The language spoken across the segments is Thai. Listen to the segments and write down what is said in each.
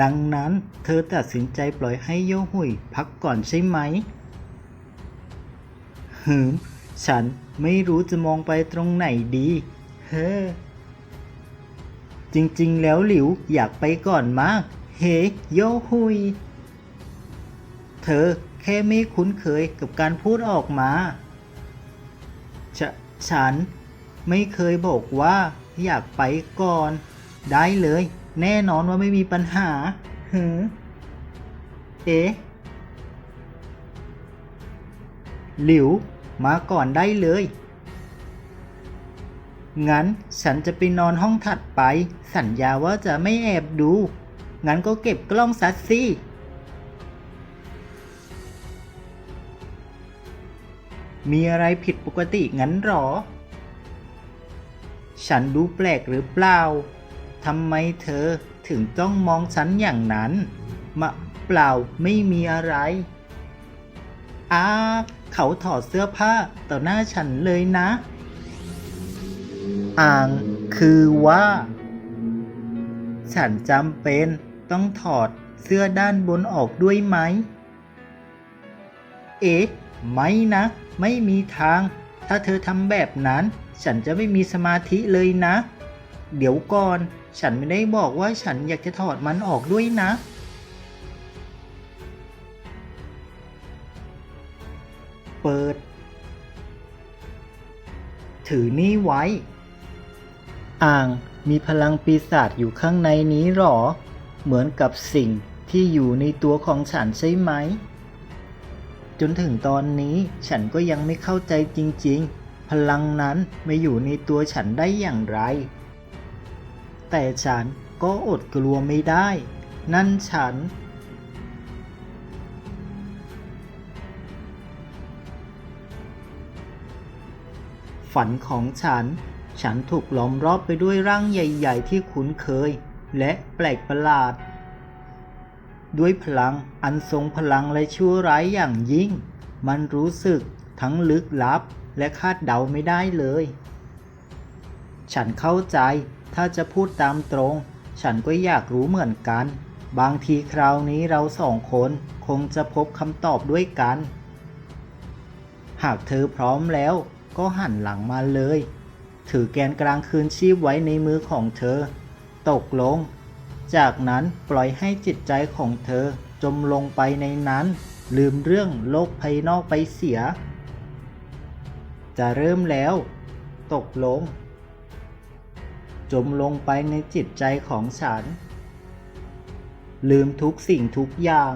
ดังนั้นเธอตัดสินใจปล่อยให้โยหุยพักก่อนใช่ไหม หืม ฉันไม่รู้จะมองไปตรงไหนดี เฮ้อ จริงๆ แล้วหลิวอยากไปก่อนมาก เฮ้โยหุย เธอแค่ไม่คุ้นเคยกับการพูดออกมา ฉฉันไม่เคยบอกว่าอยากไปก่อน ได้เลย แน่นอนว่าไม่มีปัญหาหือเอ๊ะหลิว มาก่อนได้เลย งั้นฉันจะไปนอนห้องถัดไป สัญญาว่าจะไม่แอบดู งั้นก็เก็บกล้องซัดสิมีอะไรผิดปกติงั้นหรอ ฉันดูแปลกหรือเปล่า ทำไมเธอถึงต้องมองฉันอย่างนั้น มะเปล่าไม่มีอะไรอ้าเขาถอดเสื้อผ้าต่อหน้าฉันเลยนะ อ่างคือว่า ฉันจำเป็นต้องถอดเสื้อด้านบนออกด้วยไหม เอ๊ะ ไม่นะ ไม่มีทาง ถ้าเธอทำแบบนั้น ฉันจะไม่มีสมาธิเลยนะ เดี๋ยวก่อน ฉันไม่ได้บอกว่าฉันอยากจะถอดมันออกด้วยนะ เปิด ถือนี่ไว้ อ่างมีพลังปีศาจอยู่ข้างในนี้หรอ เหมือนกับสิ่งที่อยู่ในตัวของฉันใช่ไหม จนถึงตอนนี้ฉันก็ยังไม่เข้าใจจริง ๆ พลังนั้นไม่อยู่ในตัวฉันได้อย่างไร แต่ฉันก็อดกลัวไม่ได้ นั่นฉัน ฝันของฉัน ฉันถูกล้อมรอบไปด้วยร่างใหญ่ ๆ ที่คุ้นเคย และแปลกประหลาด ด้วยพลังอันทรงพลังและชั่วร้ายอย่างยิ่ง มันรู้สึกทั้งลึกลับและคาดเดาไม่ได้เลย ฉันเข้าใจ ถ้าจะพูดตามตรง ฉันก็อยากรู้เหมือนกัน บางทีคราวนี้เราสองคนคงจะพบคำตอบด้วยกัน หากเธอพร้อมแล้วก็หันหลังมาเลย ถือแกนกลางคืนชีพไว้ในมือของเธอ ตกลง จากนั้นปล่อยให้จิตใจของเธอจมลงไปในนั้น ลืมเรื่องโลกภายนอกไปเสีย จะเริ่มแล้ว ตกลง จมลงไปในจิตใจของฉัน ลืมทุกสิ่งทุกอย่าง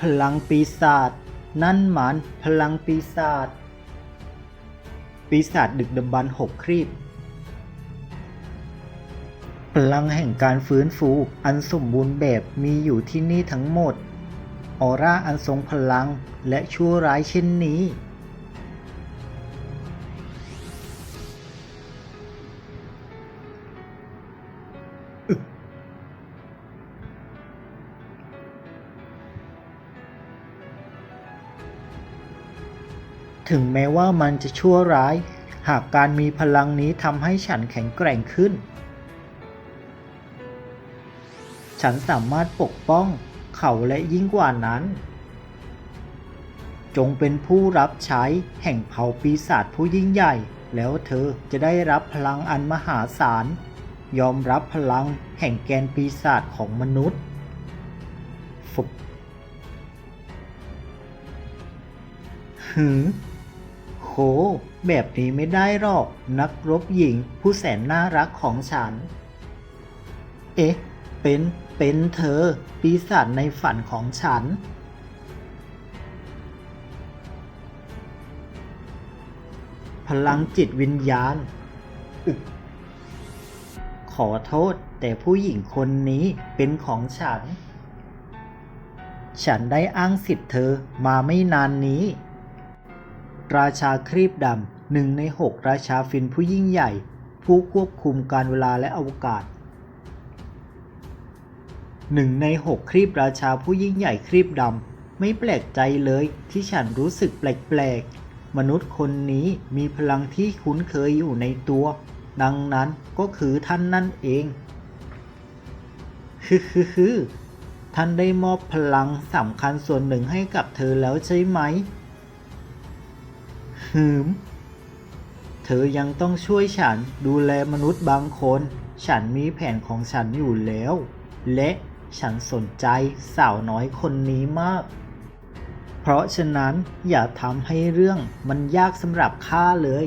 พลังปีศาจนั่นหมันพลังปีศาจปีศาจดึกดำบรรหกครีบพลังแห่งการฟื้นฟูอันสมบูรณ์แบบมีอยู่ที่นี่ทั้งหมด ออร่าอันทรงพลังและชั่วร้ายเช่นนี้ ถึงแม้ว่ามันจะชั่วร้าย หากการมีพลังนี้ทำให้ฉันแข็งแกร่งขึ้น ฉันสามารถปกป้อง เขาและยิ่งกว่านั้น จงเป็นผู้รับใช้แห่งเผ่าปีศาจผู้ยิ่งใหญ่ แล้วเธอจะได้รับพลังอันมหาศาล ยอมรับพลังแห่งแกนปีศาจของมนุษย์ฝุบหือโห แบบนี้ไม่ได้หรอก นักรบหญิงผู้แสนน่ารักของฉัน เอ๊ะ เป็น เป็นเธอ ปีศาจในฝันของฉัน พลังจิตวิญญาณอขอโทษแต่ผู้หญิงคนนี้เป็นของฉัน ฉันได้อ้างสิทธิ์เธอมาไม่นานนี้ ราชาครีบดำหนึ่งในหกราชาฟินผู้ยิ่งใหญ่ ผู้ควบคุมการเวลาและอวกาศ หนึ่งในหกครีบราชาผู้ยิ่งใหญ่ครีบดำ ไม่แปลกใจเลยที่ฉันรู้สึกแปลกๆ มนุษย์คนนี้มีพลังที่คุ้นเคยอยู่ในตัว ดังนั้นก็คือท่านนั่นเองคือคือคือท่านได้มอบพลังสำคัญส่วนหนึ่งให้กับเธอแล้วใช่ไหมหืม เธอยังต้องช่วยฉันดูแลมนุษย์บางคน ฉันมีแผนของฉันอยู่แล้ว และ ฉันสนใจสาวน้อยคนนี้มาก เพราะฉะนั้นอย่าทำให้เรื่องมันยากสำหรับข้าเลย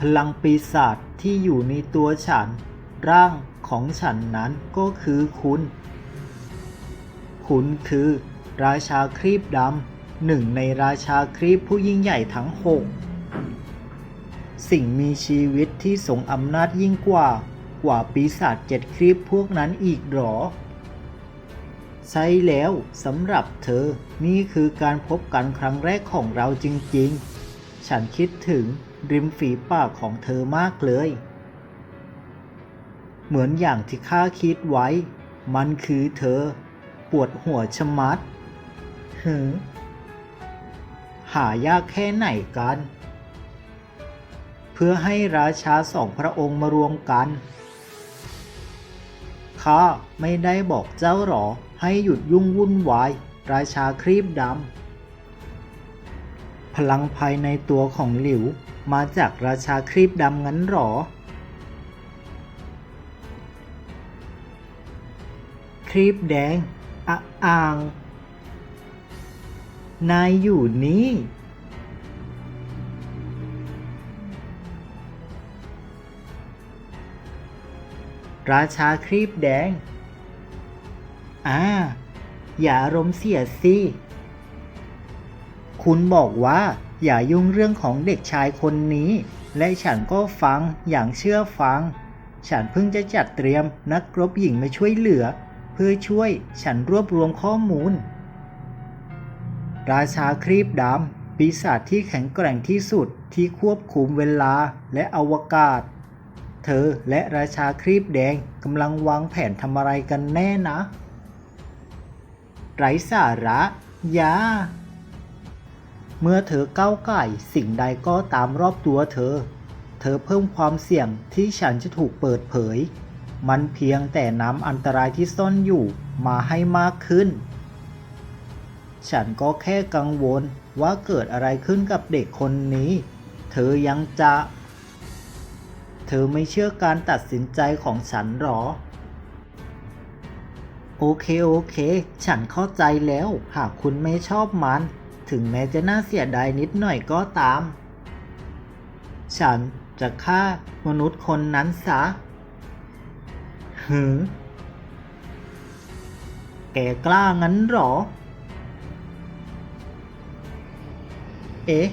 พลังปีศาจที่อยู่ในตัวฉัน ร่างของฉันนั้นก็คือคุณ คุณคือ ราชาครีบดำหนึ่งในราชาครีบผู้ยิ่งใหญ่ทั้งหกสิ่งมีชีวิตที่ทรงอำนาจยิ่งกว่า กว่าปีศาจเจ็ดครีบพวกนั้นอีกหรอ ใช่แล้วสำหรับเธอ นี่คือการพบกันครั้งแรกของเราจริงๆ ฉันคิดถึงริมฝีปากของเธอมากเลย เหมือนอย่างที่ข้าคิดไว้ มันคือเธอ ปวดหัวชะมัดหือหายากแค่ไหนกัน เพื่อให้ราชาสองพระองค์มารวมกัน ข้าไม่ได้บอกเจ้าหรอให้หยุดยุ่งวุ่นวาย ราชาครีบดำ พลังภายในตัวของหลิวมาจากราชาครีบดำงั้นหรอ ครีบแดงอะอ่างนายอยู่นี่ ราชาครีบแดง อ่า อย่าอารมณ์เสียสิ คุณบอกว่า อย่ายุ่งเรื่องของเด็กชายคนนี้ และฉันก็ฟังอย่างเชื่อฟัง ฉันเพิ่งจะจัดเตรียมนักรบหญิงมาช่วยเหลือ เพื่อช่วยฉันรวบรวมข้อมูล ราชาครีบดำปีศาจที่แข็งแกร่งที่สุดที่ควบคุมเวลาและอวกาศ เธอและราชาครีบแดงกำลังวางแผนทำอะไรกันแน่นะ ไร้สาระ ยา เมื่อเธอก้าวไก่สิ่งใดก็ตามรอบตัวเธอ เธอเพิ่มความเสี่ยงที่ฉันจะถูกเปิดเผย มันเพียงแต่นำอันตรายที่ซ่อนอยู่มาให้มากขึ้น ฉันก็แค่กังวลว่าเกิดอะไรขึ้นกับเด็กคนนี้ เธอยังจะ เธอไม่เชื่อการตัดสินใจของฉันหรอ โอเคโอเค ฉันเข้าใจแล้ว หากคุณไม่ชอบมัน ถึงแม้จะน่าเสียดายนิดหน่อยก็ตาม ฉันจะฆ่ามนุษย์คนนั้นซะหือแกกล้างั้นหรอ เอ๊ะ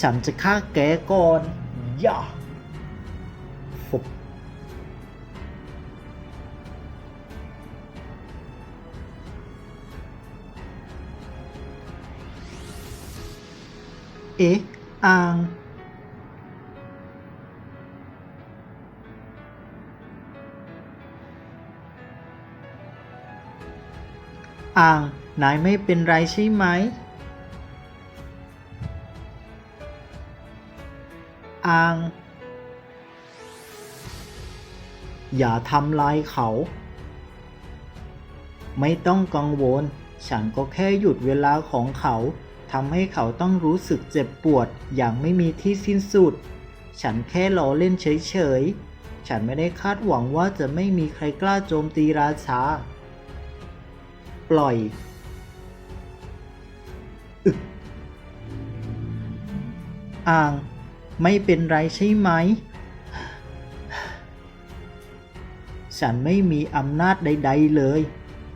ฉันจะฆ่าแกก่อนย่า เอ๊ะอางอ่างนายไม่เป็นไรใช่ไหม อ่าง อย่าทำลายเขา ไม่ต้องกังวล ฉันก็แค่หยุดเวลาของเขา ทำให้เขาต้องรู้สึกเจ็บปวดอย่างไม่มีที่สิ้นสุด ฉันแค่ล้อเล่นเฉยๆ ฉันไม่ได้คาดหวังว่าจะไม่มีใครกล้าโจมตีราชา ปล่อยอึกอ่างไม่เป็นไรใช่ไหม ฉันไม่มีอำนาจใด ๆเลย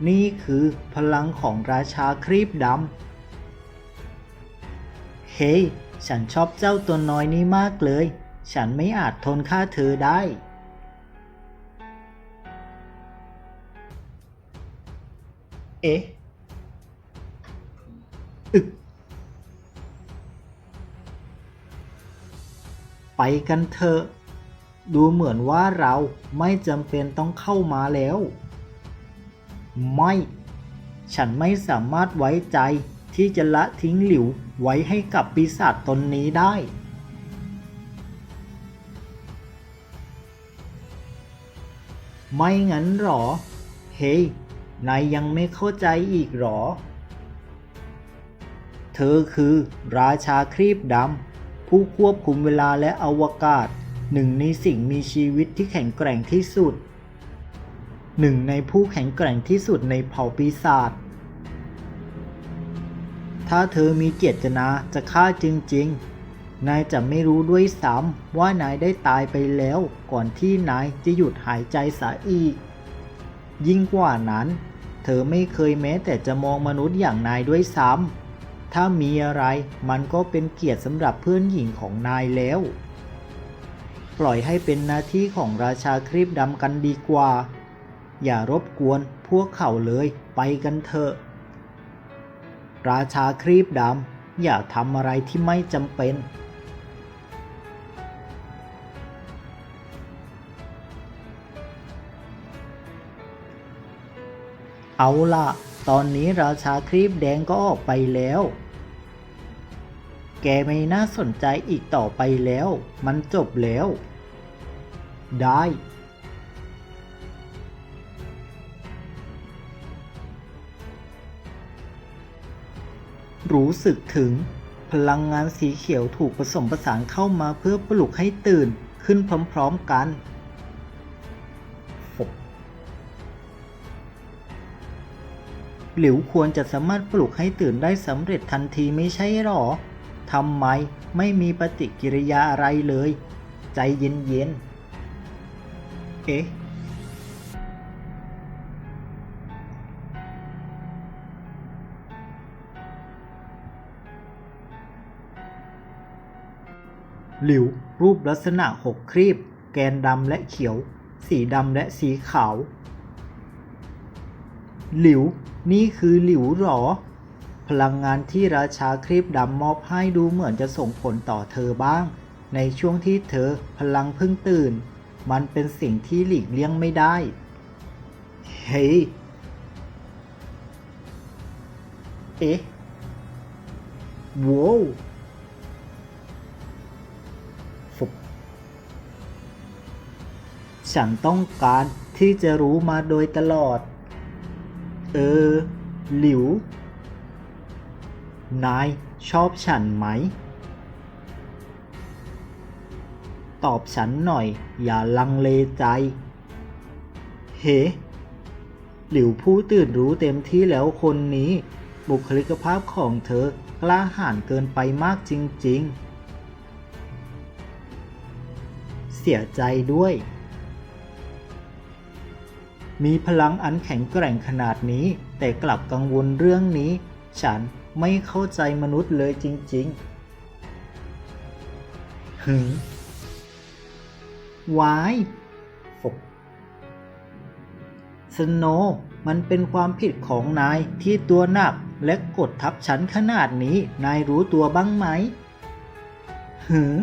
นี่คือพลังของราชาครีบดำ เฮ้ย ฉันชอบเจ้าตัวน้อยนี้มากเลย ฉันไม่อาจทนค่าเธอได้เอ๊ะอึกไปกันเถอะ ดูเหมือนว่าเราไม่จำเป็นต้องเข้ามาแล้ว ไม่ ฉันไม่สามารถไว้ใจ ที่จะละทิ้งหลิวไว้ให้กับปีศาจตนนี้ได้ ไม่งั้นหรอ เฮ้ย นายยังไม่เข้าใจอีกหรอ เธอคือราชาครีบดำ ผู้ควบคุมเวลาและอวกาศ หนึ่งในสิ่งมีชีวิตที่แข็งแกร่งที่สุด หนึ่งในผู้แข็งแกร่งที่สุดในเผ่าปีศาจ ถ้าเธอมีเจตนาจะฆ่าจริงๆ นายจะไม่รู้ด้วยซ้ำว่านายได้ตายไปแล้ว ก่อนที่นายจะหยุดหายใจสะอีก ยิ่งกว่านั้น เธอไม่เคยแม้แต่จะมองมนุษย์อย่างนายด้วยซ้ำ ถ้ามีอะไรมันก็เป็นเกียรติสำหรับเพื่อนหญิงของนายแล้ว ปล่อยให้เป็นหน้าที่ของราชาครีบดำกันดีกว่า อย่ารบกวนพวกเขาเลยไปกันเถอะ ราชาครีบดำอย่าทำอะไรที่ไม่จำเป็น เอาล่ะ ตอนนี้ราชาครีบแดงก็ออกไปแล้ว แกไม่น่าสนใจอีกต่อไปแล้ว มันจบแล้ว ได้ รู้สึกถึง พลังงานสีเขียวถูกผสมผสานเข้ามาเพื่อปลุกให้ตื่นขึ้นพร้อมๆกันหลิวควรจะสามารถปลุกให้ตื่นได้สำเร็จทันทีไม่ใช่หรอ ทำไมไม่มีปฏิกิริยาอะไรเลย ใจเย็นๆ เอ๊ะ หลิว รูปลักษณะหกครีบ แกนดำและเขียว สีดำและสีขาว หลิว นี่คือหลิวหรอ พลังงานที่ราชาครีบดำมอบให้ดูเหมือนจะส่งผลต่อเธอบ้าง ในช่วงที่เธอพลังเพิ่งตื่น มันเป็นสิ่งที่หลีกเลี่ยงไม่ได้ เฮ้ยเอ๊ะว้าว ฉันต้องการที่จะรู้มาโดยตลอด เออ หลิว นายชอบฉันไหม ตอบฉันหน่อยอย่าลังเลใจ เฮ้หลิวผู้ตื่นรู้เต็มที่แล้วคนนี้ บุคลิกภาพของเธอกล้าหาญเกินไปมากจริง ๆ เสียใจด้วย มีพลังอันแข็งแกร่งขนาดนี้ แต่กลับกังวลเรื่องนี้ ฉันไม่เข้าใจมนุษย์เลยจริงๆหึงวายฟบสโนมันเป็นความผิดของนายที่ตัวหนักและกดทับฉันขนาดนี้ นายรู้ตัวบ้างไหมหือ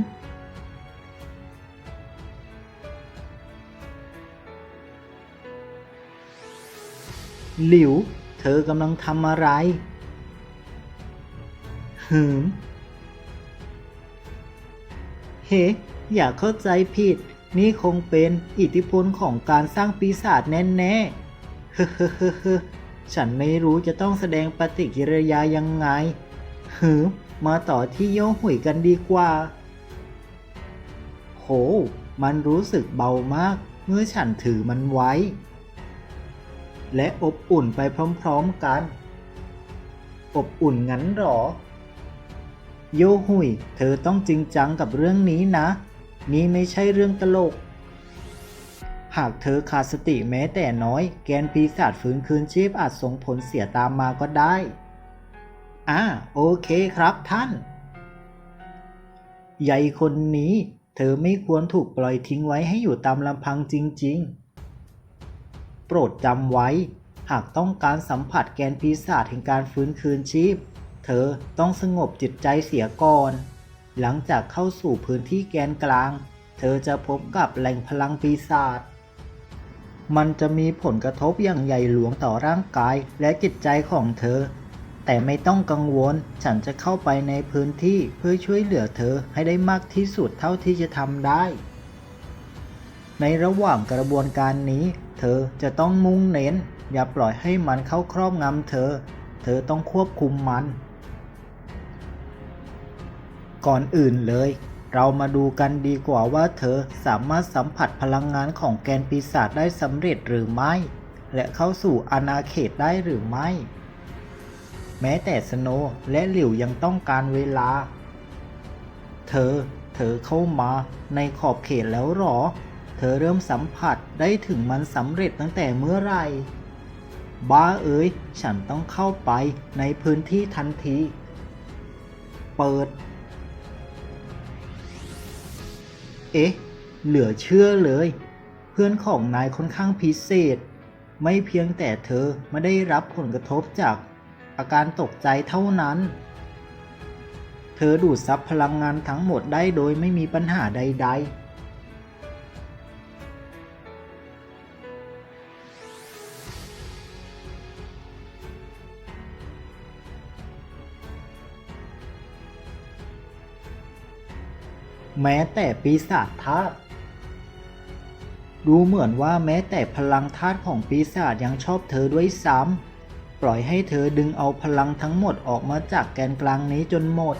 หลิว เธอกำลังทำอะไร หืม เฮ้อย่าเข้าใจผิด นี่คงเป็นอิทธิพลของการสร้างปีศาจแน่ๆ เฮ้เฮ้เฮ้เฮ้ฉันไม่รู้จะต้องแสดงปฏิกิริยายังไง หืม มาต่อที่โยหุยกันดีกว่า โห มันรู้สึกเบามาก เมื่อฉันถือมันไว้ และอบอุ่นไปพร้อมๆกัน อบอุ่นงั้นหรอ โยหุย เธอต้องจริงจังกับเรื่องนี้นะ นี่ไม่ใช่เรื่องตลก หากเธอขาดสติแม้แต่น้อย แกนปีศาจฟื้นคืนชีพอาจส่งผลเสียตามมาก็ได้ อ่า โอเคครับท่านใหญ่คนนี้ เธอไม่ควรถูกปล่อยทิ้งไว้ให้อยู่ตามลำพังจริง ๆ โปรดจำไว้ หากต้องการสัมผัสแกนปีศาจแห่งการฟื้นคืนชีพ เธอต้องสงบจิตใจเสียก่อน หลังจากเข้าสู่พื้นที่แกนกลาง เธอจะพบกับแหล่งพลังปีศาจมันจะมีผลกระทบอย่างใหญ่หลวงต่อร่างกายและจิตใจของเธอ แต่ไม่ต้องกังวล ฉันจะเข้าไปในพื้นที่เพื่อช่วยเหลือเธอให้ได้มากที่สุดเท่าที่จะทำได้ ในระหว่างกระบวนการนี้ เธอจะต้องมุ่งเน้น อย่าปล่อยให้มันเข้าครอบงำเธอ เธอต้องควบคุมมัน ก่อนอื่นเลย เรามาดูกันดีกว่าว่าเธอสามารถสัมผัสพลังงานของแกนปีศาจได้สำเร็จหรือไม่ และเข้าสู่อาณาเขตได้หรือไม่ แม้แต่สโนและหลิวยังต้องการเวลา เธอ เธอเข้ามาในขอบเขตแล้วหรอ เธอเริ่มสัมผัสได้ถึงมันสำเร็จตั้งแต่เมื่อไหร่ บ้าเอ๋ย ฉันต้องเข้าไปในพื้นที่ทันที เปิด เอ๊ะ เหลือเชื่อเลย เพื่อนของนายค่อนข้างพิเศษ ไม่เพียงแต่เธอไม่ได้รับผลกระทบจากอาการตกใจเท่านั้น เธอดูดซับพลังงานทั้งหมดได้โดยไม่มีปัญหาใด ๆ แม้แต่ปีศาจธาตุดูเหมือนว่าแม้แต่พลังธาตุของปีศาจยังชอบเธอด้วยซ้ำปล่อยให้เธอดึงเอาพลังทั้งหมดออกมาจากแกนกลางนี้จนหมด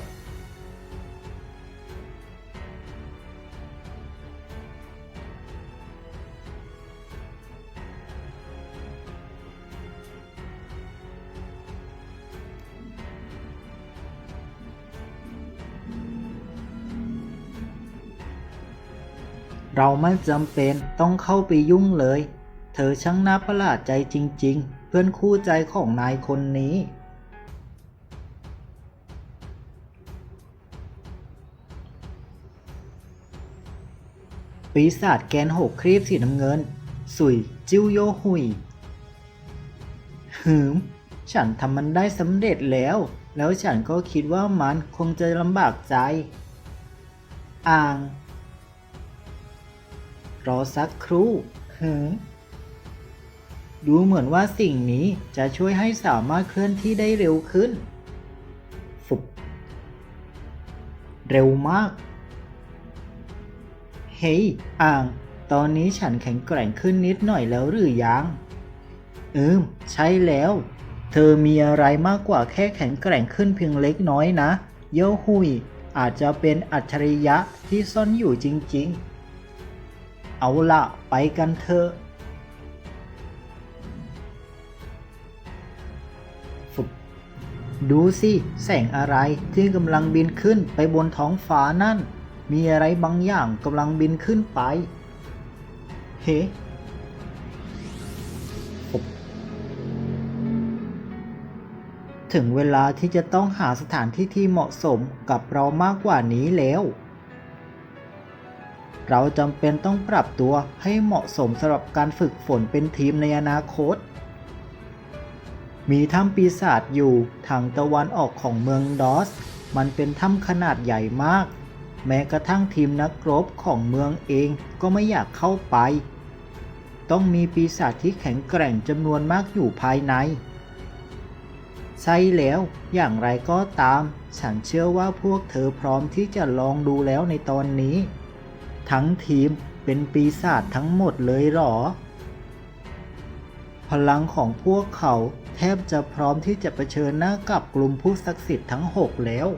เราไม่จำเป็นต้องเข้าไปยุ่งเลย เธอช่างน่าประหลาดใจจริง ๆ เพื่อนคู่ใจของนายคนนี้ ปีศาจแกนหกครีบสีน้ำเงิน สุย จิ้วโยหุย หืม ฉันทำมันได้สำเร็จแล้ว แล้วฉันก็คิดว่ามันคงจะลำบากใจ อ่าง รอสักครู่หืมดูเหมือนว่าสิ่งนี้จะช่วยให้สามารถเคลื่อนที่ได้เร็วขึ้นฟุบเร็วมาก เฮ้ยอ่าง ตอนนี้ฉันแข็งแกร่งขึ้นนิดหน่อยแล้วหรือยังอืม ใช่แล้ว เธอมีอะไรมากกว่าแค่แข็งแกร่งขึ้นเพียงเล็กน้อยนะ เย่าหุย อาจจะเป็นอัจฉริยะที่ซ่อนอยู่จริง ๆ เอาละไปกันเถอะฟุบดูสิ แสงอะไรที่กำลังบินขึ้นไปบนท้องฟ้านั่น มีอะไรบางอย่างกำลังบินขึ้นไป เฮ้ถึงเวลาที่จะต้องหาสถานที่ที่เหมาะสมกับเรามากกว่านี้แล้ว เราจำเป็นต้องปรับตัวให้เหมาะสมสำหรับการฝึกฝนเป็นทีมในอนาคต มีถ้ำปีศาจอยู่ทางตะวันออกของเมืองดอส มันเป็นถ้ำขนาดใหญ่มาก แม้กระทั่งทีมนักรบของเมืองเองก็ไม่อยากเข้าไป ต้องมีปีศาจที่แข็งแกร่งจำนวนมากอยู่ภายในใช่แล้วอย่างไรก็ตาม ฉันเชื่อว่าพวกเธอพร้อมที่จะลองดูแล้วในตอนนี้ ทั้งทีมเป็นปีศาจทั้งหมดเลยหรอ พลังของพวกเขาแทบจะพร้อมที่จะเผชิญหน้ากับกลุ่มผู้ศักดิ์สิทธิ์ทั้งหกแล้ว